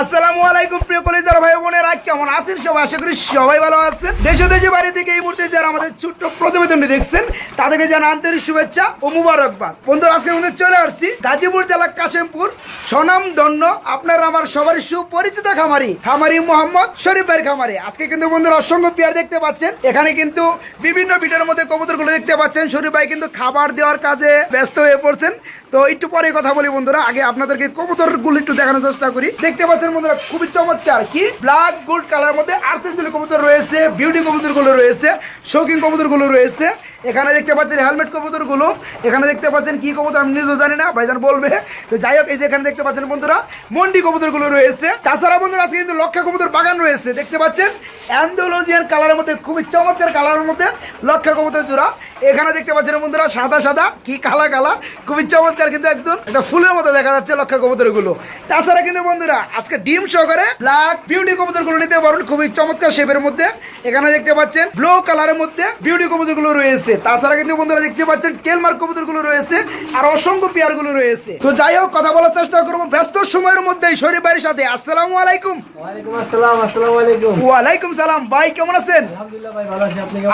আসসালামু আলাইকুম, প্রিয় কলেজার ভাই বোনেরা, কেমন আছেন সবাই? আশা করি সবাই ভালো আছেন। দেশে দেশে বাড়ি থেকে এই মুহূর্তে যারা আমাদের ছোট্ট প্রতিবেদনটি দেখছেন তাদেরকে যেন আন্তরিক শুভেচ্ছা ও মুবারকবাদ। বন্ধুরা, আজকে আমাদের চলে আসছি গাজীপুর জেলা কাশিমপুর। সনাম দন্য আপনার আমার সবারই সুপরিচিত খামারি খামারি মোহাম্মদ শরীফ ভাইয়ের খামারি। আজকে কিন্তু বন্ধুরা অসংখ্য পেয়ার দেখতে পাচ্ছেন। এখানে কিন্তু বিভিন্ন পিঠের মধ্যে কবুতরগুলো দেখতে পাচ্ছেন। শরীফ ভাই কিন্তু খাবার দেওয়ার কাজে ব্যস্ত হয়ে পড়ছেন। তো একটু পরে কথা বলি বন্ধুরা, আগে আপনাদেরকে কবুতরগুলো একটু দেখানোর চেষ্টা করি। দেখতে পাচ্ছেন বন্ধুরা, খুবই চমৎকার কি? ব্ল্যাক গোল্ড কালার মধ্যে আর্সেস কবুতর রয়েছে, বিউটি কবুতরগুলো রয়েছে, শৌখিন কবুতরগুলো রয়েছে। এখানে দেখতে পাচ্ছেন হেলমেট কবুতরগুলো এখানে দেখতে পাচ্ছেন কি কবুতর আমি নিজেও জানি না, ভাইজান বলবে। তো যাই হোক, এই যে এখানে দেখতে পাচ্ছেন বন্ধুরা, মন্ডি কবুতরগুলো রয়েছে। তাছাড়া বন্ধুরা, আজকে কিন্তু লক্ষা কবুতর বাগান রয়েছে। দেখতে পাচ্ছেন অ্যান্ডোলজিয়ান কালারের মধ্যে, খুবই চমৎকার কালারের মধ্যে লক্ষা কবুতর জোড়া। এখানে দেখতে পাচ্ছেন বন্ধুরা সাদা সাদা কি কালা কালা খুবই চমৎকার কিন্তু একদম। একটা ফুলের মতো দেখা যাচ্ছে লক্ষা কবুতরগুলো তাছাড়া কিন্তু বন্ধুরা আজকে ডিম সহকারে ব্ল্যাক বিউটি কবুতরগুলো নিতে পারবেন খুবই চমৎকার শেপের মধ্যে। এখানে দেখতে পাচ্ছেন ব্লু কালারের মধ্যে বিউটি কবুতরগুলো রয়েছে। তাছাড়া কিন্তু বন্ধুরা দেখতে পাচ্ছেন টেলমার্ক কবুতরগুলো রয়েছে আর অসংখ্য পেয়ারগুলো রয়েছে। তো যাই হোক কথা বলার চেষ্টা করব। ব্যস্ত সময়ের মধ্যে শরীর ভাইয়ের সাথে। আসসালামু আলাইকুম। ওয়ালাইকুম আসসালাম আসসালামু আলাইকুম। ওয়ালাইকুম সালাম। ভাই কেমন আছেন? আলহামদুলিল্লাহ ভাই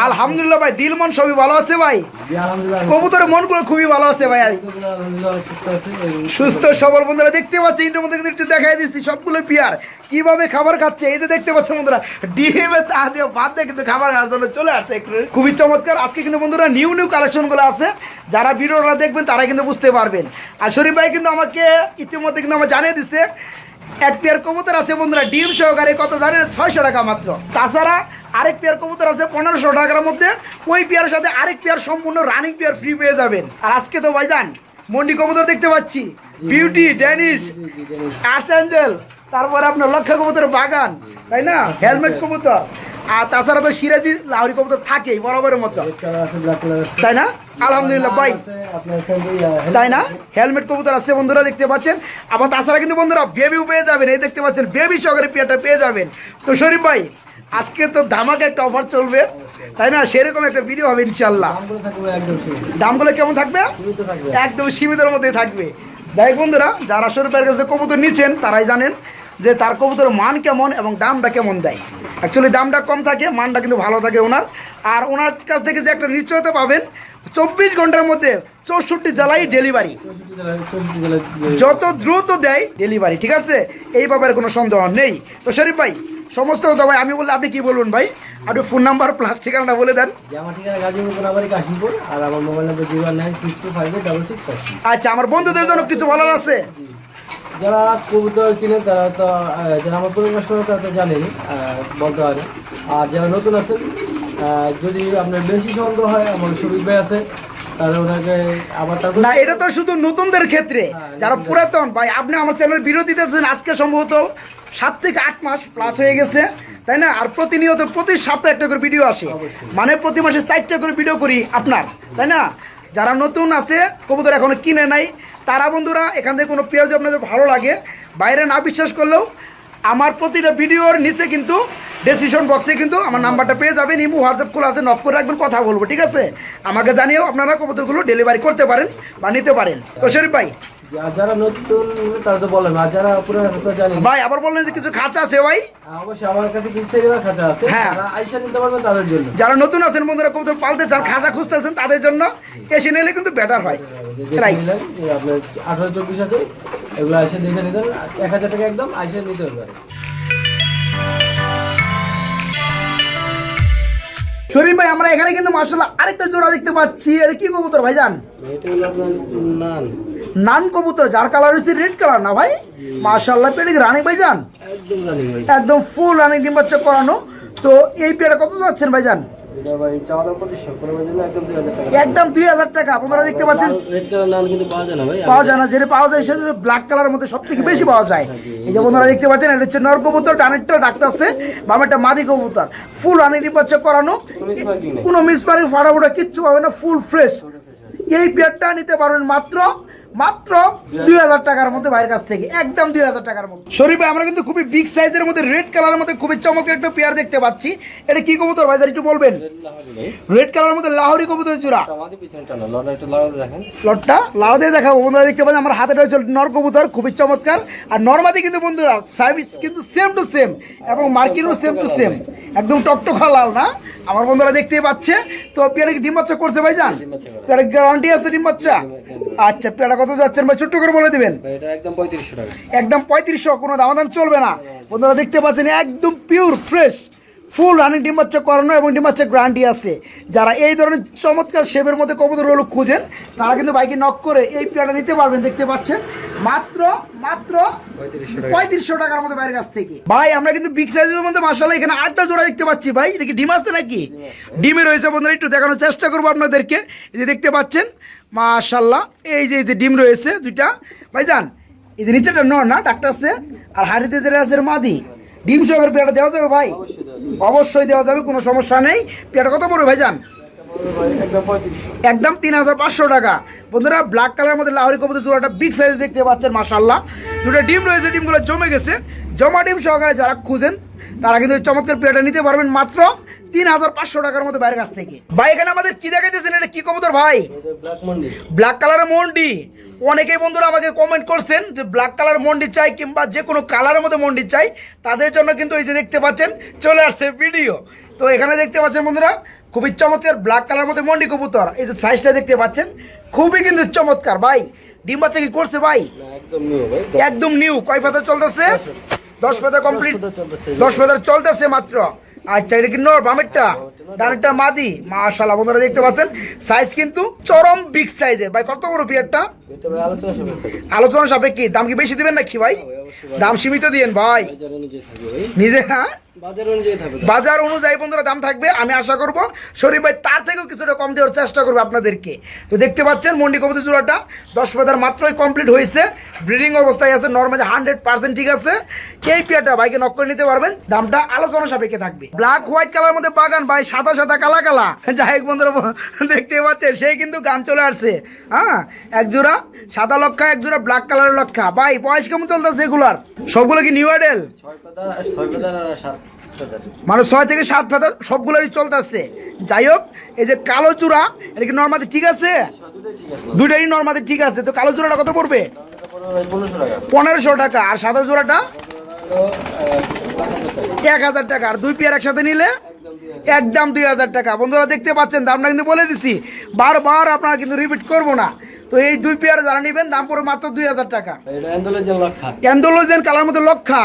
আলহামদুলিল্লাহ ভাই দিল মন সবই ভালো আছে। ভাই? জি আলহামদুলিল্লাহ কবুতরের মনগুলো খুবই ভালো আছে ভাই। সুস্থ আছি সবল বন্ধুরা, দেখতে পাচ্ছি কিন্তু একটু দেখাই দিচ্ছি, সবগুলো পিয়ার। কীভাবে খাবার খাচ্ছে? এই যে দেখতে পাচ্ছেন বন্ধুরা তা দিয়ে ভাত দিয়ে কিন্তু খাবার খাওয়ার জন্য চলে আসছে একটু। খুবই চমৎকার। আজকে কিন্তু বন্ধুরা নিউ নিউ কালেকশনগুলো আছে। যারা ভিডিওটা দেখবেন, তারা কিন্তু বুঝতে পারবেন। আর শরীফ ভাই কিন্তু আমাকে ইতিমধ্যে কিন্তু আমার জানিয়ে দিছে এক পেয়ার কবুতর আছে বন্ধুরা, ডিম সহকারে কত জানেন ছয়শো টাকা মাত্র। তাছাড়া আরেক পেয়ার কবুতর আছে পনেরোশো টাকার মধ্যে। ওই পেয়ারের সাথে আরেক পেয়ার সম্পূর্ণ রানিং পেয়ার ফ্রি পেয়ে যাবেন। আর আজকে তো ভাই যান মন্ডি কবুতর দেখতে পাচ্ছি। বিউটি ড্যানিশ আর্স অ্যাঞ্জেল তারপরে আপনার লক্ষ্য কবুতর বাগান, তাই না? হেলমেট কবুতর। আর তাছাড়া তো সিরাজি লাহরি কবুতর থাকেই, বরাবরের মতো। তাই না? আলহামদুলিল্লাহ, ভাই। তাই না? হেলমেট কবুতর আছে, বন্ধুরা, দেখতে পাচ্ছেন। আবার তাছাড়া কিন্তু বন্ধুরা বেবিও পেয়ে যাবেন। এই দেখতে পাচ্ছেন বেবি সহকারে পেয়ারটা পেয়ে যাবেন। তো শরীফ ভাই, আজকে তো ধামাকে একটা অফার চলবে। তাই না? সেরকম একটা ভিডিও হবে ইনশাল্লাহ দামগুলো কেমন থাকবে? একদম সীমিতের মধ্যে থাকবে। যাই বন্ধুরা, যারা শরীফের কাছে কবুতর নিচ্ছেন, তারাই জানেন যে তার কবুতর মান কেমন এবং দামটা কেমন দেয়। অ্যাকচুয়ালি দামটা কম থাকে মানটা কিন্তু ভালো থাকে ওনার। আর ওনার কাছ থেকে যে একটা নিশ্চয়তা পাবেন চব্বিশ ঘণ্টার মধ্যে চৌষট্টি জেলায় ডেলিভারি যত দ্রুত দেয় ডেলিভারি ঠিক আছে? এই ব্যাপারে কোনো সন্দেহ নেই। তো শরীফ ভাই সমস্ত কথা ভাই আমি বললে আপনি কি বলবেন ভাই? আপনি ফোন নাম্বার প্লাস ঠিকানাটা বলে দেন। আচ্ছা আমার বন্ধুদের জন্য কিছু বলার আছে? যারা কবুতর কিনে তারা তো যারা আমার পুরো কাস্টমার তারা তো জানেনি বলতে পারে। আর যারা নতুন আছেন যদি আপনার বেশি সন্দেহ হয় আমার শরীর ভাই আছে না এটা তো শুধু নতুনদের ক্ষেত্রে। যারা পুরাতন ভাই আপনি আমার চ্যানেল আজকে সম্ভবত সাত থেকে আট মাস প্লাস হয়ে গেছে তাই না? আর প্রতিনিয়ত প্রতি সপ্তাহে একটা করে ভিডিও আসে। মানে প্রতি মাসে চারটা করে ভিডিও করি আপনার তাই না? যারা নতুন আছে কবুতর এখনও কিনে নাই তারা বন্ধুরা, এখান থেকে কোনো পেঁয়াজ আপনাদের ভালো লাগে, বাইরে না বিশ্বাস করলেও আমার প্রতিটা ভিডিওর নিচে কিন্তু ডেসিশন বক্সে কিন্তু আমার নাম্বারটা পেয়ে যাবেন, ইমু, হোয়াটসঅ্যাপ খোলা আছে নক করে রাখবেন, কথা বলব, ঠিক আছে? আমাকে জানিয়েও আপনারা কবুতরগুলো ডেলিভারি করতে পারেন বা নিতে পারেন। তো শরীফ ভাই যারা নতুন তারা তো বলেন আর যারা পুরনো তো জানেন ভাই আবার বললেন যে কিছু খাঁচা আছে ভাই? অবশ্যই আমার কাছে কিছু আছে। হ্যাঁ। আইসা নিতে পারবেন তাদের জন্য। যারা নতুন আছেন বন্ধুরা কবুতর পালতে চান খাঁচা খুঁজতেছেন তাদের জন্য এসে নিলে কিন্তু বেটার হয়। রাইট আপনার আঠারো চব্বিশ আছে এগুলো এসে দেখে নিতেন এক হাজার টাকা একদম আইসা নিতে পারবেন। শরীফ ভাই আমরা এখানে কিন্তু মার্শাল্লাহ আরেকটা জোড়া দেখতে পাচ্ছি। এটা কি কবুতর ভাইজান? এটা হলো আপনার নান। নান কবুতর যার কালার হচ্ছে রেড কালার না ভাই? মার্শাল্লাহ পেটে রানি ভাই। একদম ফুল রানিং ডিম বাচ্চা করানো। তো এই পেয়ারা কত যাচ্ছেন ভাই যান একদম দুই হাজার টাকা আপনারা দেখতে পাচ্ছেন। পাওয়া যায় না যেটা পাওয়া যায় সেটা ব্ল্যাক কালারের মধ্যে সব থেকে বেশি পাওয়া যায়। এই যে বন্ধুরা দেখতে পাচ্ছেন এটা হচ্ছে নর কবুতর ডানেরটা ডাকতেছে বামেরটা মাদি কবুতর। ফুল বাচ্চা করানো। কোনো কোনো কিচ্ছু পাবে না ফুল ফ্রেশ এই পেয়ারটা নিতে পারবেন মাত্র মাত্র দুই হাজার টাকার মধ্যে ভাইয়ের কাছ থেকে একদম দুই হাজার টাকার মধ্যে। শরীফ ভাই আমরা কিন্তু খুবই বিগ সাইজের মধ্যে রেড কালারের মধ্যে খুবই চমৎকার একটা পেয়ার দেখতে পাচ্ছি। এটা কি কবুতর ভাই একটু বলবেন? রেড কালারের মধ্যে লাহোরি কবুতর দেখেন। লটটা লাউ দিয়ে দেখাবো। বন্ধুরা দেখতে পাচ্ছেন আমার হাতে রয়েছে নর কবুতর খুবই চমৎকার। আর নর্মাদি কিন্তু বন্ধুরা সার্ভিস কিন্তু সেম টু সেম এবং মার্কিনও সেম টু সেম একদম টকটকা লাল না? আমার বন্ধুরা দেখতেই পাচ্ছে। তো পেয়ারা কি ডিম বাচ্চা করছে ভাই জান বাচ্চা গ্যারান্টি আছে ডিম বাচ্চা। আচ্ছা পেয়ারা কত যাচ্ছেন ভাই ছোট্ট করে বলে দিবেন। একদম পঁয়ত্রিশশো টাকা। একদম পঁয়ত্রিশশো কোনো দামাদাম চলবে না। বন্ধুরা দেখতে পাচ্ছেন একদম পিওর ফ্রেশ ফুল রানিং ডিম বাচ্চা করানো এবং ডিম বাচ্চা গ্যারান্টি আছে। যারা এই ধরনের চমৎকার শেপের মধ্যে কবুতর রোল খুঁজেন তারা কিন্তু বাইকে নক করে এই পেয়ারটা নিতে পারবেন দেখতে পাচ্ছেন। মাত্র মাত্র পঁয়ত্রিশশো টাকার মধ্যে বাইরের কাছ থেকে। ভাই আমরা কিন্তু বিগ সাইজের মধ্যে মাসাল্লাহ এখানে আটটা জোড়া দেখতে পাচ্ছি। ভাই এটা কি ডিম আসছে নাকি? ডিমে রয়েছে বন্ধুরা একটু দেখানোর চেষ্টা করব আপনাদেরকে। যে দেখতে পাচ্ছেন মাশাল্লাহ এই যে এই যে ডিম রয়েছে দুইটা। ভাই যান এই যে নিচেটা নর না ডাক্তার আছে আর হাড়িতে যেটা আছে মাদি। ডিম সহকারে পেয়াটা দেওয়া যাবে ভাই? অবশ্যই দেওয়া যাবে। কোনো সমস্যা নেই। পেয়াটা কত পড়বে ভাই যান একদম তিন হাজার পাঁচশো টাকা। বন্ধুরা ব্ল্যাক কালারের মধ্যে লাহরি কবুতর জোড়াটা বিগ সাইজ দেখতে পাচ্ছেন মাশাল্লাহ দুটো ডিম রয়েছে ডিমগুলো জমে গেছে। জমা ডিম সহকারে যারা খুঁজেন তারা কিন্তু চমৎকার পেয়ারটা নিতে পারবেন। মাত্র তিন হাজার পাঁচশো টাকার মধ্যে বাইরের কাছ থেকে। ভাই এখানে আমাদের কি দেখাইতেছেন? এটা কি কবুতর ভাই? ব্ল্যাক কালারের মন্ডি। অনেকেই বন্ধুরা আমাকে কমেন্ট করছেন যে ব্ল্যাক কালার মন্ডি চাই কিংবা যে কোনো কালারের মধ্যে মন্ডি চাই। তাদের জন্য কিন্তু এই যে দেখতে পাচ্ছেন চলে আসছে ভিডিও তো এখানে দেখতে পাচ্ছেন বন্ধুরা খুবই চমৎকার ব্ল্যাক কালার মধ্যে মন্ডি কবুতর। এই যে সাইজটা দেখতে পাচ্ছেন খুবই কিন্তু চমৎকার ভাই। ডিম বাচ্চা কি করছে ভাই? একদম নিউ কয় পাতা চলতেছে? দশ পাতা। কমপ্লিট দশ পাতা চলতেছে মাত্র। আচ্ছা এটা কি নর বামেরটা? ডানেরটা মাদি? মাশাল্লাহ বন্ধুরা দেখতে পাচ্ছেন সাইজ কিন্তু চরম বিগ সাইজের ভাই কত বড় পিয়ারটা? আলোচনা সাপেক্ষে দাম কি বেশি দিবেন নাকি ভাই? দাম সীমিত দিয়েন ভাই। নিজে হ্যাঁ? বাজার অনুযায়ী বন্ধুরা দাম থাকবে আমি আশা করব। শরীফ ভাই তার থেকেও কিছুটা কম দেওয়ার চেষ্টা করবে আপনাদেরকে। তো দেখতে পাচ্ছেন মন্ডি কবুতর চূড়াটা দশ পাতার মাত্রই কমপ্লিট হয়েছে। ব্রিডিং অবস্থায় আছে নর্মালি হান্ড্রেড পার্সেন্ট ঠিক আছে। এই পেয়ারটা ভাইকে নক করে নিতে পারবেন দামটা আলোচনা সাপেক্ষে থাকবে। ব্ল্যাক হোয়াইট কালার মধ্যে বাগান ভাই সাদা সাদা কালা কালা। যাই বন্ধুরা দেখতে পাচ্ছেন সেই কিন্তু গান চলে আসছে। হ্যাঁ এক জোড়া সাদা লক্ষা এক জোড়া ব্ল্যাক কালারের লক্ষা। ভাই বয়স কেমন চলতেছে এগুলার? সবগুলো কি নিউ আইডেল ছয় পাতা ছয় পাতা মানে ছয় থেকে সাত পাতা সবগুলোই চলতেছে। যাই হোক এই যে কালো চূড়া এটা কি নর্মাদি ঠিক আছে? দুইটাই নর্মাদি ঠিক আছে। তো কালো চূড়াটা কত পড়বে? পনেরোশো টাকা। আর সাদা চূড়াটা? এক হাজার টাকা। আর দুই পেয়ার একসাথে নিলে একদম দুই হাজার টাকা। বন্ধুরা দেখতে পাচ্ছেন দামটা কিন্তু বলে দিছি। বারবার আপনারা কিন্তু রিপিট করব না। তো এই দুই পেয়ার যারা নেবেন দাম পড়বে মাত্র দুই হাজার টাকা। অ্যান্ডোলোজেন কালার মধ্যে লক্ষা।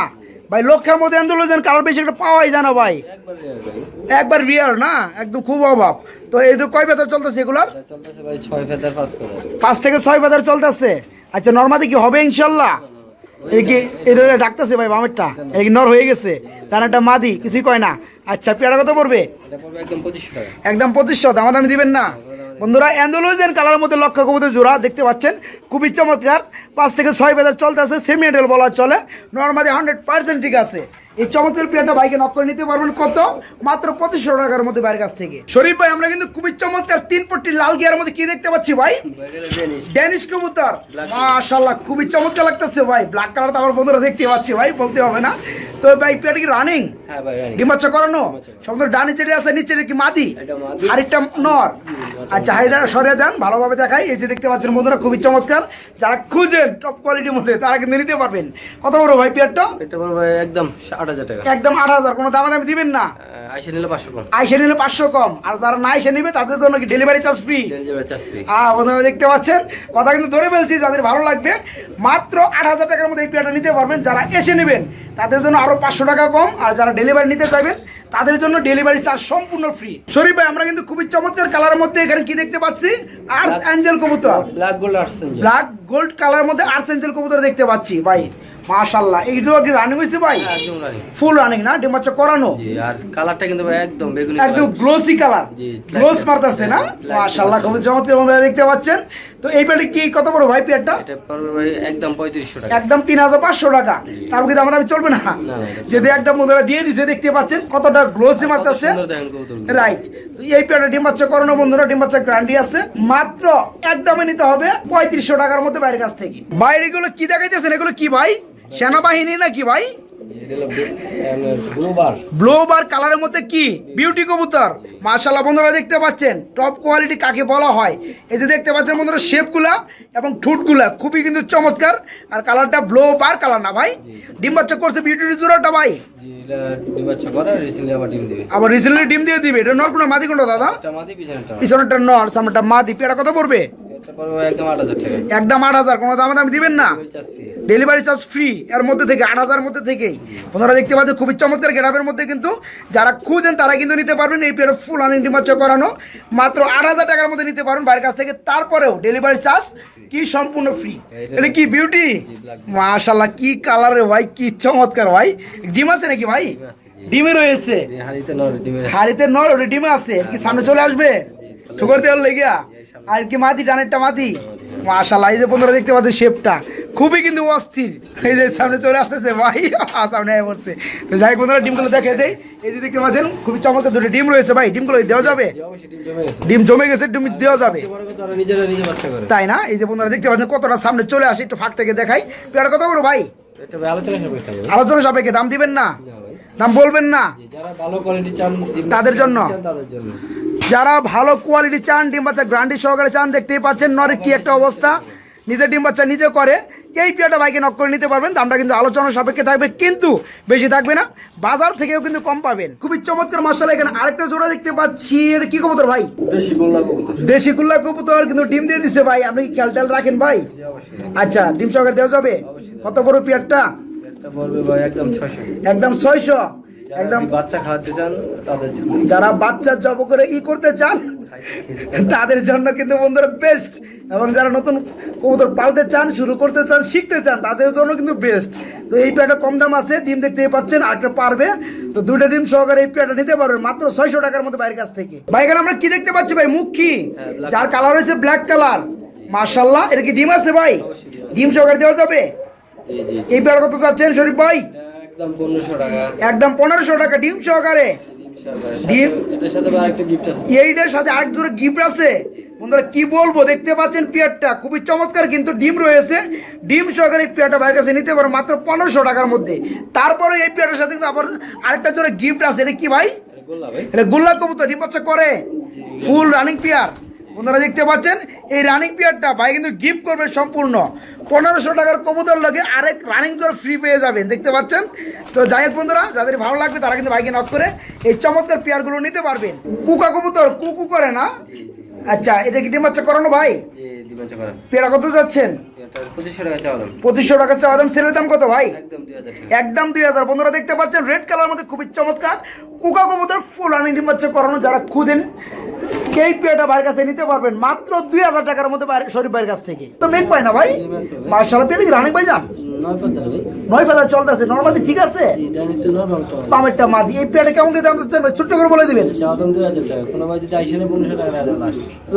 ভাই লক্ষার মধ্যে অ্যান্ডোলোজেন কালার বেশি একটা পাওয়াই জানো ভাই। একবার ভাই। একবার বিয়ার না একদম খুব অভাব। তো এই কয় বেতন চলতেছে এগুলার? এটা ফেদার পাঁচ থেকে ছয় বাজার চলতেছে। আচ্ছা নর্মাদি কি হবে ইনশাল্লাহ? এই কি এটা ডাকতেছে ভাই বামেরটা। এই কি নর হয়ে গেছে? তার একটা মাদি কিছুই কয় না। আচ্ছা পেয়ারা কত পড়বে? একদম পঁচিশশো একদম দামি দিবেন না। বন্ধুরা অ্যান্ডোলোজেন কালারের মধ্যে লক্ষ্য কবুতর জোড়া দেখতে পাচ্ছেন। খুবই চমৎকার। পাঁচ থেকে ছয় বাজার চলতে আছে সেমি এডেল বলা চলে। নর্মালি হান্ড্রেড পার্সেন্ট ঠিক আছে। এই চমৎকার পেয়ারটা বাইকে নক করে নিতে পারবেন। কত? মাত্র পঁচিশশো টাকার মধ্যে বাইরের কাছ থেকে। শরীফ ভাই আমরা কিন্তু খুবই চমৎকার তিন পট্টি লাল গিয়ার মধ্যে কি দেখতে পাচ্ছি ভাই? ড্যানিশ কবুতর। মাশাআল্লাহ খুবই চমৎকার লাগতেছে ভাই। ব্ল্যাক কালার তো আমার বন্ধুরা দেখতে পাচ্ছি ভাই বলতে হবে না। তো ভাই পেয়ারটা কি রানিং হ্যাঁ। ডিমাচ্ছা করানো? সমুদ্র ডানি যেটা আছে নিচে কি মাদি। হাড়িটা নর। আচ্ছা হাড়িটা সরিয়ে দেন ভালোভাবে দেখাই। এই যে দেখতে পাচ্ছেন বন্ধুরা খুবই চমৎকার। যারা খুঁজেন টপ কোয়ালিটির মধ্যে তারা কিন্তু নিতে পারবেন। কত বড় ভাই পেয়ারটা? এটা পড়বে একদম আট হাজার টাকা। একদম আট হাজার কোনো দামাদামি দিবেন না। আইসে নিলে পাঁচশো কম। আইসে নিলে পাঁচশো কম আর যারা না এসে নিবে তাদের জন্য কি ডেলিভারি চার্জ ফ্রি ডেঞ্জার চাষরি হ্যাঁ বন্ধুরা দেখতে পাচ্ছেন? কথা কিন্তু ধরে ফেলছি যাদের ভালো লাগবে মাত্র আট হাজার টাকার মধ্যে এই পেয়ারটা নিতে পারবেন। যারা এসে নেবেন তাদের জন্য আরও পাঁচশো টাকা কম আর যারা ডেলিভারি নিতে চাইবেন তাদের জন্য ডেলিভারি চার্জ সম্পূর্ণ ফ্রি শরীফ ভাই আমরা কিন্তু খুবই চমৎকার কালারের মধ্যে এখানে কি দেখতে পাচ্ছি? আর্স অ্যাঞ্জেল কবুতর। ব্ল্যাক গোল্ড আসছেন যে ব্ল্যাক গোল্ড কালার মধ্যে আর সেন্টেল কবুতর দেখতে পাচ্ছি ভাই। মাশাল্লাহ এইটাও কি রানিং হয়েছে ভাই? হ্যাঁ, একদম রানি ফুল রানিং না? ডিম বাচ্চা করানো? জি আর কালারটা কিন্তু ভাই একদম বেগুনি একদম গ্লোসি কালার জি, গ্লোস মারতাছে না? মাশাআল্লাহ black খুব চমৎকার দেখতে পাচ্ছেন। তো এই পেটে কি কত বড় ভাই পেটটা এটা পড়বে ভাই একদম পঁয়ত্রিশশো টাকা। একদম তিন হাজার পাঁচশো টাকা। তারপর কি দাম দামি চলবে না? না, যদি একদম বন্ধুরা দিয়ে দিছে দেখতে পাচ্ছেন কতটা গ্লোসি মারতেছে। রাইট তো এই পেয়ারটা ডিম বাচ্চা করানো বন্ধুরা ডিম বাচ্চা গ্রান্ডি আছে। মাত্র একদমে নিতে হবে পঁয়ত্রিশশো টাকার মধ্যে বাইরের কাছ থেকে। বাইরে এগুলো কি দেখাইতেছেন? এগুলো কি ভাই? সেনাবাহিনী নাকি ভাই? গ্লোবার ব্লোবার কালারের মধ্যে কি? বিউটি কবুতর। মার্শাল্লাহ বন্ধুরা দেখতে পাচ্ছেন টপ কোয়ালিটি কাকে বলা হয়? এই যে দেখতে পাচ্ছেন বন্ধুরা শেপগুলা এবং ঠুটগুলা খুবই কিন্তু চমৎকার। আর কালারটা ব্লো বার কালার না ভাই? ডিম বাচ্চা করছে বিউটি জোড়াটা ভাই? এটা আবার রিসেন্টলি ডিম দিয়ে দিবে। এটা নর কোনো মাদি কোনটা দাদা? এটা পিছনেরটা নর সামনেটা মাদি। পেয়ারা কত পড়বে? একদম আট হাজার টাকা। একদম আট হাজার কোনো দাম দামি দিবেন না। ডেলিভারি চার্জ ফ্রি এর মধ্যে থেকে আট হাজার মধ্যে থেকেই ওনারা দেখতে পাচ্ছেন খুবই চমৎকার গেটাপের মধ্যে কিন্তু যারা খুঁজেন তারা কিন্তু নিতে পারবেন এই পেয়ার ফুল আনিং ডিমাচ্চা করানো। মাত্র আট হাজার টাকার মধ্যে নিতে পারবেন বাইরের কাছ থেকে। তারপরেও ডেলিভারি চার্জ কি সম্পূর্ণ ফ্রি এটা কি বিউটি মাশাল্লাহ কি কালারের ভাই কি চমৎকার ভাই। ডিম আছে নাকি ভাই? ডিমে রয়েছে। হাড়িতে নর ডিমে আছে। কি সামনে চলে আসবে? ঠুকর দেওয়ার লেগিয়া? আর কি মাটি ডানেরটা মাটি মাশাল্লাহ এই যে বন্ধুরা দেখতে পাচ্ছেন শেপটা। খুবই কিন্তু অস্থির। এই যে সামনে চলে আসতেছে ভাই সামনে আয় পড়ছে। তো যাই বন্ধুরা ডিমগুলো দেখে দেই। এই যে দেখতে পাচ্ছেন খুবই চমৎকার দুটো ডিম রয়েছে ভাই। ডিমগুলো দেওয়া যাবে? ডিম জমে গেছে ডিম দেওয়া যাবে। করে তাই না? এই যে বন্ধুরা দেখতে পাচ্ছেন কতটা সামনে চলে আসে একটু ফাঁক থেকে দেখাই। পেয়ারা কত বড় ভাই? আলোচনা সাপেক্ষে দাম দিবেন না? দাম বলবেন না? তাদের জন্য? যারা ভালো কোয়ালিটি চান ডিম বাচ্চা গ্রান্ডি সহকারে চান দেখতেই পাচ্ছেন নরে কি একটা অবস্থা। নিজে ডিম বাচ্চা নিজে করে এই পিয়াটা বাইকে নক করে নিতে পারবেন। দামটা কিন্তু আলোচনা সাপেক্ষে থাকবে কিন্তু বেশি থাকবে না। বাজার থেকেও কিন্তু কম পাবেন। খুবই চমৎকার মশলা এখানে আরেকটা জোড়া দেখতে পাচ্ছি। এটা কি কবুতর ভাই? বেশি গোল্লা কবুতর। দেশি কুল্লা কবুতর কিন্তু ডিম দিয়ে দিছে ভাই। আপনি কি খেয়াল রাখেন ভাই? আচ্ছা ডিম সহকারে দেওয়া যাবে? কত বড় পিয়ারটা? একদম ছয়শো। একদম বাচ্চা খাওয়াতে চান তাদের জন্য। যারা বাচ্চা জব করে ই করতে চান তাদের জন্য কিন্তু বন্ধুরা বেস্ট এবং যারা নতুন কবুতর পালতে চান শুরু করতে চান শিখতে চান তাদের জন্য কিন্তু বেস্ট তো এই পেয়ারটা কম দাম আছে ডিম দেখতে পাচ্ছেন আটটা পারবে। তো দুইটা ডিম সহকারে এই পেয়ারটা নিতে পারবেন মাত্র ছয়শো টাকার মধ্যে বাইরের কাছ থেকে। ভাই এখানে আমরা কি দেখতে পাচ্ছি ভাই? মুখ কি? হ্যাঁ, যার কালার হয়েছে ব্ল্যাক কালার মার্শাল্লাহ এটা কি ডিম আছে ভাই? ডিম সহকারে দেওয়া যাবে? এই পেয়ার কত চাচ্ছেন শরীফ ভাই? একদম পনেরোশো টাকা। ডিম সহকারে। ডিম এইটার সাথে আট জোড়া গিফট আছে। বন্ধুরা কি বলব দেখতে পাচ্ছেন পেয়ারটা? খুবই চমৎকার কিন্তু ডিম রয়েছে। ডিম সহকারে এই পেয়ারটা ভাইয়ের কাছে নিতে পারো মাত্র পনেরোশো টাকার মধ্যে। তারপরে এই পেয়ারটার সাথে আবার আরেকটা জোড়া গিফট আছে। এটা কি ভাই? এটা গোল্লা ভাই। এটা গোল্লা কবুতর ডিম বাচ্চা করে। Full running pair. বন্ধুরা দেখতে পাচ্ছেন এই রানিং পেয়ারটা ভাই কিন্তু গিফট করবে সম্পূর্ণ। পনেরোশো টাকার কবুতর লগে আরেক রানিং জোর ফ্রি পেয়ে যাবেন দেখতে পাচ্ছেন? তো যাই হোক বন্ধুরা যাদের ভালো লাগবে তারা কিন্তু ভাইকে নক করে এই চমৎকার পেয়ারগুলো নিতে পারবেন। কুকা কবুতর কুকু করে না? আচ্ছা এটা কি ডিম বাচ্চা করানো ভাই? পেয়ারা কত যাচ্ছেন? পঁচিশশো টাকা চাওয়া দাম। সেলের দাম কত ভাই? একদম দুই হাজার বন্ধুরা দেখতে পাচ্ছেন রেড কালার মধ্যে খুবই চমৎকার। কুকা কবুতর ফুল আনি ডিম বাচ্চা করানো যারা খুঁজেন এই পেয়েটা ভাইয়ের কাছে নিতে পারবেন মাত্র দুই হাজার টাকার মধ্যে শরীফ ভাইয়ের কাছ থেকে। তো মেঘ পায় না ভাই? মার্শাল পেয়ে রানিক রানিং ভাই যান নয় চলতেছে নর্মালি ঠিক আছে? পামেরটা মাদি এই কেমন দাম দিচ্ছেন ভাই ছোট্ট করে বলে দিবেন।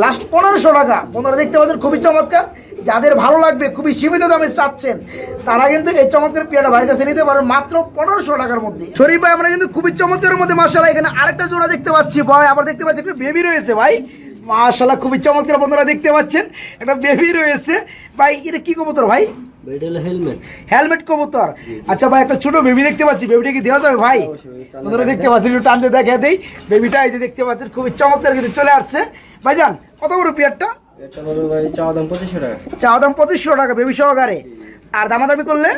লাস্ট পনেরোশো টাকা বন্ধুরা দেখতে পাচ্ছেন খুবই চমৎকার। যাদের ভালো লাগবে খুবই সীমিত দামে চাচ্ছেন তারা কিন্তু এই চমৎকার পেয়ারা ভাইয়ের কাছে নিতে পারবেন মাত্র পনেরোশো টাকার মধ্যে। শরীফ ভাই আমরা কিন্তু খুবই চমৎকারের মধ্যে মার্শাল এখানে আরেকটা জোড়া দেখতে পাচ্ছি। ভাই আবার দেখতে পাচ্ছি একটা বেবি রয়েছে ভাই। মার্শাল্লাহ খুবই চমৎকার বন্ধুরা দেখতে পাচ্ছেন একটা বেবি রয়েছে। ভাই এটা কি কবুতর ভাই? হেলমেট কবুতর। আচ্ছা ভাই একটা ছোট বেবি দেখতে পাচ্ছি। বেবিটা কি দেওয়া যাবে ভাই? বন্ধুরা দেখতে পাচ্ছেন? একটু টানতে দেখে দেই। বেবিটা এই যে দেখতে পাচ্ছেন খুবই চমৎকার কিন্তু চলে আসছে। ভাইজান কত বড় পেয়ারটা? ভাই চাওয়া দাম পঁচিশশো টাকা। চাওয়া দাম পঁচিশশো টাকা বেবি সহকারে। আর দামাদামি করলে?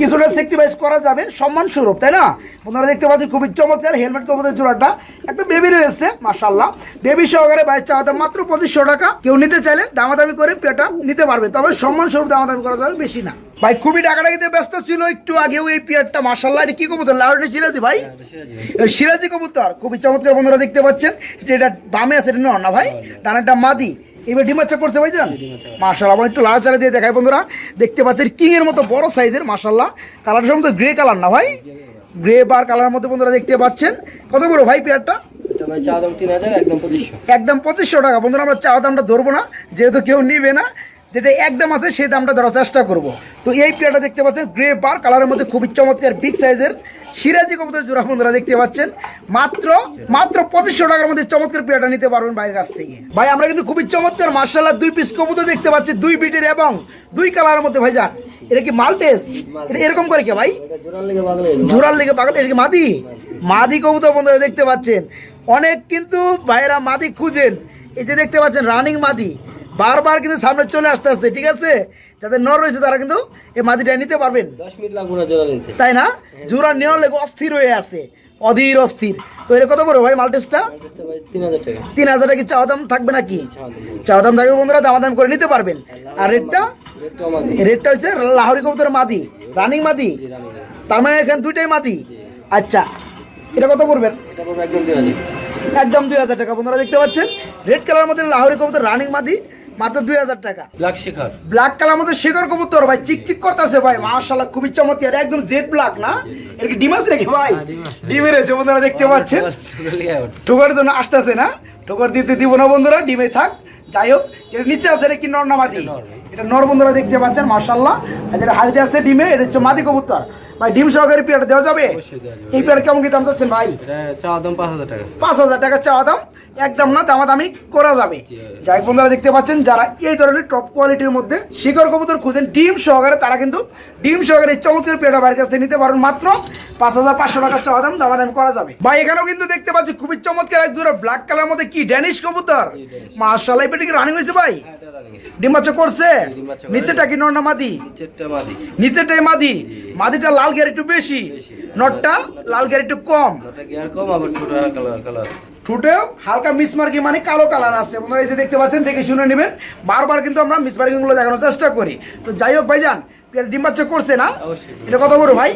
কিছুটা সেক্রিফাইস করা যাবে সম্মান স্বরূপ তাই না? আপনারা দেখতে পাচ্ছেন খুবই চমৎকার হেলমেট কবুতর জোড়াটা একটা বেবি রয়েছে মাশাল্লাহ বেবি সহকারে বাইশ চাওয়া দাম মাত্র পঁচিশশো টাকা। কেউ নিতে চাইলে দামাদামি করে পেটা নিতে পারবে তবে সম্মান স্বরূপ দামাদামি করা যাবে বেশি না। ভাই খুবই ডাকাডাকিতে ব্যস্ত ছিল একটু আগেও এই পিয়ারটা মাশাল্লাহ এটা কি কবুতর? লাউডে সিরাজি ভাই? এই সিরাজি কবুতর। খুবই চমৎকার বন্ধুরা দেখতে পাচ্ছেন যে এটা বামে আছে এটা না ভাই? ডানাটা মাদি। এবার ডিম বাচ্চা করছে ভাইজান? মার্শাল আমার একটু লাল চালে দিয়ে দেখায় বন্ধুরা। দেখতে পাচ্ছেন কিং এর মতো বড় সাইজের মার্শাল্লাহ কালারটা সম্ভবত গ্রে কালার না ভাই? গ্রে বার কালার মতো বন্ধুরা দেখতে পাচ্ছেন। কত বড় ভাই পেয়ারটা? একদম পঁচিশশো টাকা। বন্ধুরা আমরা চাওয়া দামটা ধরবো না যেহেতু কেউ নিবে না। যেটা একদম আছে সেই দামটা ধরার চেষ্টা করব। তো এই পেয়ারটা দেখতে পাচ্ছেন গ্রে বার কালারের মধ্যে খুবই চমৎকার বিগ সাইজের সিরাজি কবুতর জোড়া বন্ধুরা দেখতে পাচ্ছেন। মাত্র মাত্র পঁচিশশো টাকার মধ্যে চমৎকার পেয়ারটা নিতে পারবেন বাইরের কাছ থেকে। ভাই আমরা কিন্তু খুবই চমৎকার মার্শাল্লাহ দুই পিস কবুতর দেখতে পাচ্ছি দুই বিটের এবং দুই কালারের মধ্যে ভাই যান। এটা কি মাল্টেস? এটা এরকম করে কে ভাই? লেগে লেগে পাগল এটা কি মাদি? মাদি কবুতর বন্ধুরা দেখতে পাচ্ছেন। অনেক কিন্তু ভাইয়েরা মাদি খুঁজেন। এই যে দেখতে পাচ্ছেন রানিং মাদি। বারবার কিন্তু সামনে চলে আসতে আসছে ঠিক আছে? যাদের নর রয়েছে তারা কিন্তু এই মাদিটা নিতে পারবেন। দশ মিনিট লাগবে না জোড়া নিতে। তাই না? জোড়া নেওয়ার লেগে অস্থির হয়ে আছে অধীর অস্থির। তো এটা কত বড় ভাই মাল্টেসটা? তিন হাজার টাকা। হাজার চাওয়া দাম থাকবে নাকি? চাওয়া দাম থাকবে। বন্ধুরা দামাদাম করে নিতে পারবেন। আর রেটটা? রেটটা হচ্ছে লাহরি কবুতরের মাদি রানিং মাদি। তার মানে এখানে দুইটাই মাদি? আচ্ছা এটা কত পড়বেন? একদম দুই হাজার। একদম দুই হাজার টাকা। বন্ধুরা দেখতে পাচ্ছেন রেড কালার মধ্যে লাহরি কবুতর রানিং মাদি মাত্র দুই হাজার টাকা। ব্ল্যাক শিখার। ব্ল্যাক কালার মধ্যে শেখর কবুতর ভাই চিকচিক করতেছে ভাই মাশাআল্লাহ খুবই চমৎকার। একদম জেড ব্ল্যাক না? এর কি ডিম নাকি ভাই? হ্যাঁ, ডিম ডিমের এসে বন্ধুরা দেখতে পাচ্ছেন? ঠোকর জন্য আসতেছে না? ঠোকর দিতে দিব না বন্ধুরা ডিমে থাক। যাই হোক যেটা নিচে আছে এটা কি নর না মাদি? এটা নর। এটা বন্ধুরা দেখতে পাচ্ছেন মাশাআল্লাহ। আর যেটা হাজিতে আছে ডিমে এটা হচ্ছে মাদি কবুতর। ভাই ডিম সহকারে পেয়ারটা দেওয়া যাবে। এই পেয়ার কেমন কি দাম চাচ্ছেন ভাই? চাওয়া দাম পাঁচ হাজার টাকা। পাঁচ হাজার টাকা চাওয়া দাম একদম না দামাদামি করা যাবে। যাই বন্ধুরা দেখতে পাচ্ছেন যারা এই ধরনের টপ কোয়ালিটির মধ্যে শিকড় কবুতর খুঁজেন ডিম সহকারে তারা কিন্তু ডিম সহকারে চমৎকার পেটা বাইরের কাছ থেকে নিতে পারেন। মাত্র পাঁচ হাজার পাঁচশো টাকা চাওয়া দাম দামাদামি করা যাবে। ভাই এখানেও কিন্তু দেখতে পাচ্ছি খুবই চমৎকার এক দূরে ব্ল্যাক কালার মধ্যে কি ড্যানিশ কবুতর? মার্শাল এই পেটে কি রানিং হয়েছে ভাই? হ্যাঁ। ডিম বাচ্চা করছে। নিচেটা কি নর না মাদি? নিচেরটা মাদি। নিচেটাই মাদি। মাদিটা লাল গিয়ার একটু বেশি নটটা লাল গিয়ার একটু কম। ঠুটেও হালকা মিসমার্কি মানে কালো কালার আছে। আপনারা এই যে দেখতে পাচ্ছেন দেখে শুনে নেবেন। বারবার কিন্তু আমরা মিসমার্কিংগুলো দেখানোর চেষ্টা করি। তো যাই হোক ভাইজান ডিম বাচ্চা করছে না? এটা কত বড় ভাই?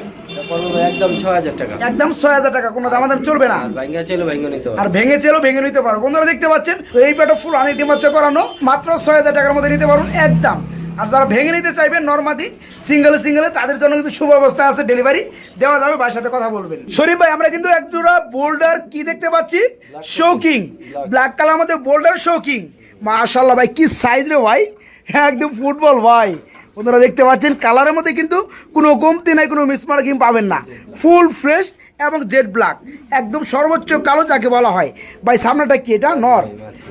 একদম ছয় হাজার টাকা। একদম ছয় হাজার টাকা কোনো দাম চলবে না। আর ভেঙে চেলেও ভেঙে নিতে পারো। বন্ধুরা দেখতে পাচ্ছেন তো এই পেটা ফুল আনি ডিম বাচ্চা করানো মাত্র ছয় হাজার টাকার মধ্যে নিতে পারুন একদম। আর যারা ভেঙে নিতে চাইবেন নর্মাদি সিঙ্গেলে সিঙ্গেলে তাদের জন্য কিন্তু শুভ অবস্থা আছে ডেলিভারি দেওয়া যাবে ভাইয়ের সাথে কথা বলবেন। শরীফ ভাই আমরা কিন্তু এক জোড়া বোল্ডার কি দেখতে পাচ্ছি? শৌকিং ব্ল্যাক কালার মধ্যে বোল্ডার শৌকিং মাশাল্লাহ ভাই কি সাইজ রে ভাই। হ্যাঁ একদম ফুটবল ভাই। বন্ধুরা দেখতে পাচ্ছেন কালারের মধ্যে কিন্তু কোনো কমতি নাই কোনো মিসমার্কিং পাবেন না। ফুল ফ্রেশ এবং জেড ব্ল্যাক। একদম সর্বোচ্চ কালো যাকে বলা হয়। ভাই সামনেটা কি এটা? নর।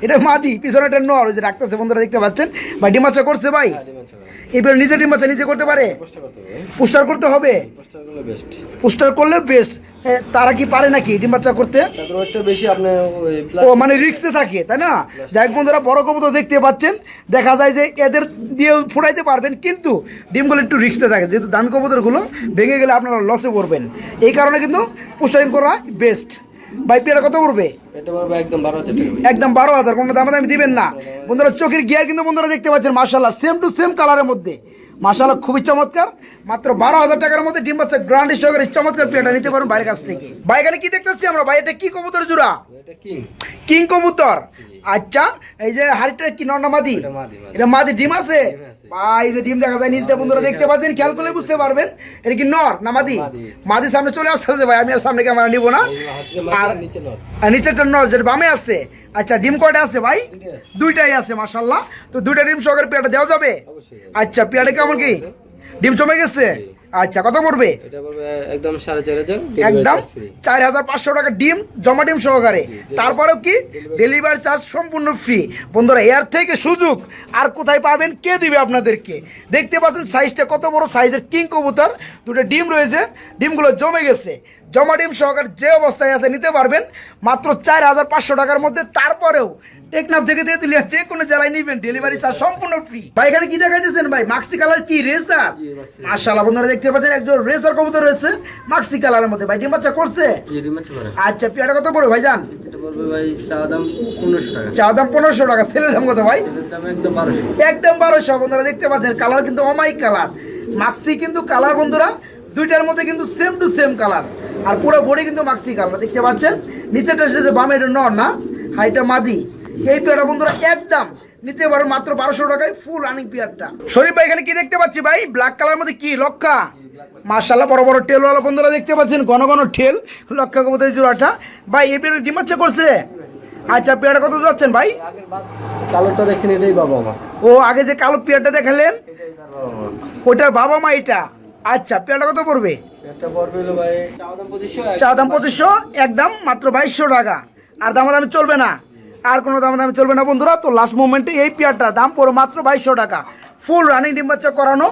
এটা মাদি পিছনেটা নর। ওই যে রাখতেছে বন্ধুরা দেখতে পাচ্ছেন? ভাই ডিমাচা করছে ভাই। এবার নিজে ডিমাচা নিজে করতে পারে? পোস্টার করতে হবে। পোস্টার করলে বেস্ট তারা কি পারে নাকি ডিম বাচ্চা করতে? বেশি ও মানে রিক্সে থাকে তাই না? যাই বন্ধুরা বড় কবুতর দেখতে পাচ্ছেন। দেখা যায় যে এদের দিয়ে ফুটাইতে পারবেন কিন্তু ডিমগুলো একটু রিক্সে থাকে। যেহেতু দামি কবুতরগুলো ভেঙে গেলে আপনারা লসে পড়বেন। এই কারণে কিন্তু পোস্টারিং করা বেস্ট ভাই পেয়ারা কত পড়বে? একদম বারো হাজার কোনো দামে দামি দিবেন না। বন্ধুরা চোখের গিয়ার কিন্তু বন্ধুরা দেখতে পাচ্ছেন মার্শাল্লাহ সেম টু সেম কালারের মধ্যে। মার্শাল্লাহ খুবই চমৎকার। মাত্র বারো হাজার টাকার মধ্যে ডিম বাচ্চা গ্রান্ডি সহকারে চমৎকার প্লেটটা নিতে পারেন বাইরের কাছ থেকে। এখানে কি দেখতেছি আমরা? ভাই এটা কি কবুতর জুড়া? কিং। কবুতর। আচ্ছা এই যে হাড়িটা কি নর না মাদি? এটা মাদি, মাদি। এটা মাদি ডিম আছে? ভাই এই যে ডিম দেখা যায় নিচে বন্ধুরা দেখতে পাচ্ছেন খেয়াল করলে বুঝতে পারবেন। এটা কি নর না মাদি? মাদি। সামনে চলে আসতেছে ভাই আমি আর সামনে ক্যামেরা নিব না। আর নিচেরটা নর যেটা বামে আছে। আচ্ছা ডিম কয়টা আছে ভাই? দুইটাই আছে। মাশাল্লাহ তো দুইটা ডিম সহকারে পেয়াটা দেওয়া যাবে? আচ্ছা পেয়াটা কেমন কি? ডিম চমে গেছে? আচ্ছা কত পড়বে? একদম সাড়ে চার হাজার একদম চার হাজার পাঁচশো টাকা ডিম জমা ডিম সহকারে। তারপরেও কি? ডেলিভারি চার্জ সম্পূর্ণ ফ্রি বন্ধুরা এর থেকে সুযোগ আর কোথায় পাবেন কে দিবে আপনাদেরকে? দেখতে পাচ্ছেন সাইজটা কত বড়? সাইজের কিং কবুতর দুটো ডিম রয়েছে। ডিমগুলো জমে গেছে। জমা ডিম সহকারে যে অবস্থায় আছে নিতে পারবেন। মাত্র চার হাজার পাঁচশো টাকার মধ্যে তারপরেও টেকনাফ থেকে দিয়ে তুলে যে কোনো জেলায় নিবেন ডেলিভারি চার্জ সম্পূর্ণ ফ্রি ভাই এখানে কি দেখাইতেছেন ভাই? মাক্সি কালার কি রেসার। মাশাআল্লাহ বন্ধুরা দেখতে পাচ্ছেন একজন রেসার কবুতর রয়েছে মাক্সি কালারের মধ্যে। ভাই ডিম বাচ্চা করছে? আচ্ছা পেয়ারা কত পড়বে ভাই জান চা দাম পনেরোশো টাকা। দাম পনেরোশো টাকা ছেলের দাম কত ভাই? একদম বারোশো। একদম বারোশো বন্ধুরা দেখতে পাচ্ছেন কালার কিন্তু কালার মাক্সি কিন্তু কালার বন্ধুরা দুইটার মধ্যে কিন্তু সেম টু সেম কালার আর পুরো বডি কিন্তু মাক্সি কালার দেখতে পাচ্ছেন? নিচেটা সেটা বামে এটা নর না হাইটা মাদি। এই পেয়ারটা বন্ধুরা একদম নিতে পারো মাত্র বারোশো টাকায় ফুল রানিং পেয়ারটা। শরীফ ভাই এখানে কি দেখতে পাচ্ছি ভাই? ব্ল্যাক কালার মধ্যে কি লক্ষা? মার্শাল্লাহ বড় বড় টেলওয়ালা বন্ধুরা দেখতে পাচ্ছেন ঘন ঘন ঠেল লক্ষা কবুতরের জোড়াটা। ভাই এই পেয়ারটা ডিমাচ্ছে করছে? আচ্ছা পেয়ারটা কত যাচ্ছেন ভাই? কালোটা দেখছেন এটাই বাবা মা। ও আগে যে কালো পেয়ারটা দেখালেন এটাই তার বাবা মা ওটার বাবা মা এটা। আচ্ছা পেয়ারটা কত পড়বে? একটা পড়বে ভাই চাওয়া দাম পঁচিশশো। চা দাম পঁচিশশো একদম মাত্র বাইশশো টাকা। আর দামাদামি চলবে না। আর কোনো দামাদামি চলবে না বন্ধুরা। তো লাস্ট মোমেন্টে এই পেয়ারটার দাম পড়ো মাত্র বাইশশো টাকা। ফুল রানিং ডিম বাচ্চা করানো।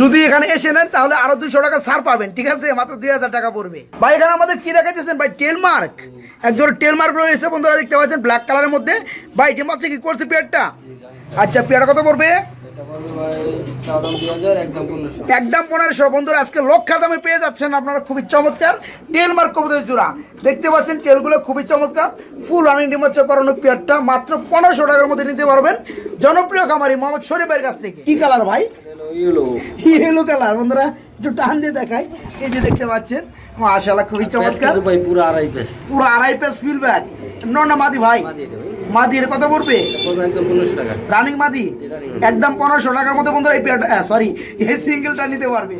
যদি এখানে এসে নেন, তাহলে আরও দুশো টাকা ছাড় পাবেন। ঠিক আছে? মাত্র দুই হাজার টাকা পড়বে। ভাই, এখানে আমাদের কি দেখাইতেছেন? ভাই টেল মার্ক একজন টেল মার্ক রয়েছে বন্ধুরা, দেখতে পাচ্ছেন ব্ল্যাক কালারের মধ্যে। ভাই, ডিম বাচ্চা কি করছে পেয়ারটা? আচ্ছা পেয়ারটা কত পড়বে? একদম পনেরোশো। বন্ধুরা আজকে লক্ষা দামে পেয়ে যাচ্ছেন আপনারা খুবই চমৎকার টেল মার্ক কবুতর জোড়া। দেখতে পাচ্ছেন টেলগুলো খুবই চমৎকার। ফুল রানিং ডিমোচ্চ করানো পেয়ারটা মাত্র পনেরোশো টাকার মধ্যে নিতে পারবেন। জনপ্রিয় খামারি মোহাম্মদ শরীফের কাছ থেকে। কি কালার ভাই? ইয়েলো কালার বন্ধুরা। একটু টান দিয়ে দেখাই। এই যে দেখতে পাচ্ছেন মাশাআল্লাহ খুবই চমৎকার। ভাই পুরো আড়াই পেস পুরো আড়াই পেস ফিল ব্যাগ নন্না মাদি ভাই। মাদি এর কত পড়বে? পড়বে একদম পনেরোশো রানিং মাদি? একদম পনেরোশো টাকার মতো বন্ধুরা এই সরি এই সিঙ্গেলটা নিতে পারবে।